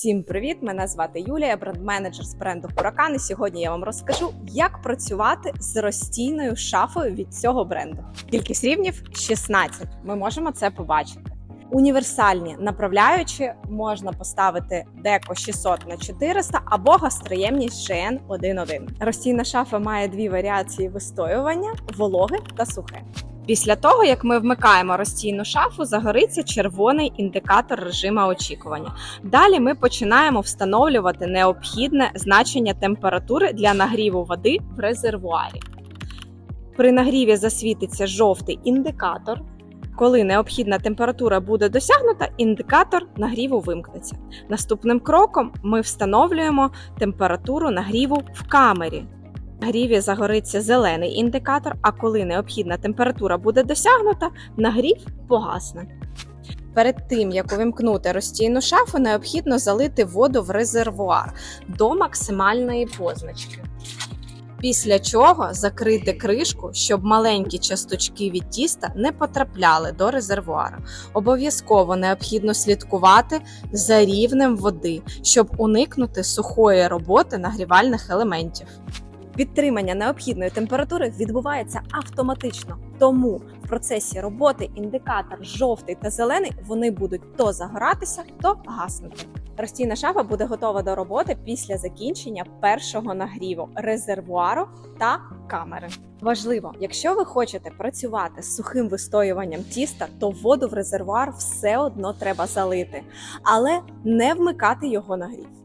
Всім привіт! Мене звати Юлія, бренд-менеджер з бренду Huracan. І сьогодні я вам розкажу, як працювати з розстійною шафою від цього бренду. Кількість рівнів 16. Ми можемо це побачити. Універсальні направляючі можна поставити деко 600 на 400 або гастроємність GN 1.1. Розстійна шафа має дві варіації вистоювання: вологе та сухе. Після того, як ми вмикаємо розстійну шафу, загориться червоний індикатор режиму очікування. Далі ми починаємо встановлювати необхідне значення температури для нагріву води в резервуарі. При нагріві засвітиться жовтий індикатор. Коли необхідна температура буде досягнута, індикатор нагріву вимкнеться. Наступним кроком ми встановлюємо температуру нагріву в камері. В нагріві загориться зелений індикатор, а коли необхідна температура буде досягнута, нагрів погасне. Перед тим як увімкнути розстійну шафу, необхідно залити воду в резервуар до максимальної позначки. Після чого закрити кришку, щоб маленькі часточки від тіста не потрапляли до резервуара. Обов'язково необхідно слідкувати за рівнем води, щоб уникнути сухої роботи нагрівальних елементів. Підтримання необхідної температури відбувається автоматично, тому в процесі роботи індикатор жовтий та зелений вони будуть то загоратися, то гаснути. Розстійна шафа буде готова до роботи після закінчення першого нагріву резервуару та камери. Важливо, якщо ви хочете працювати з сухим вистоюванням тіста, то воду в резервуар все одно треба залити, але не вмикати його нагрів.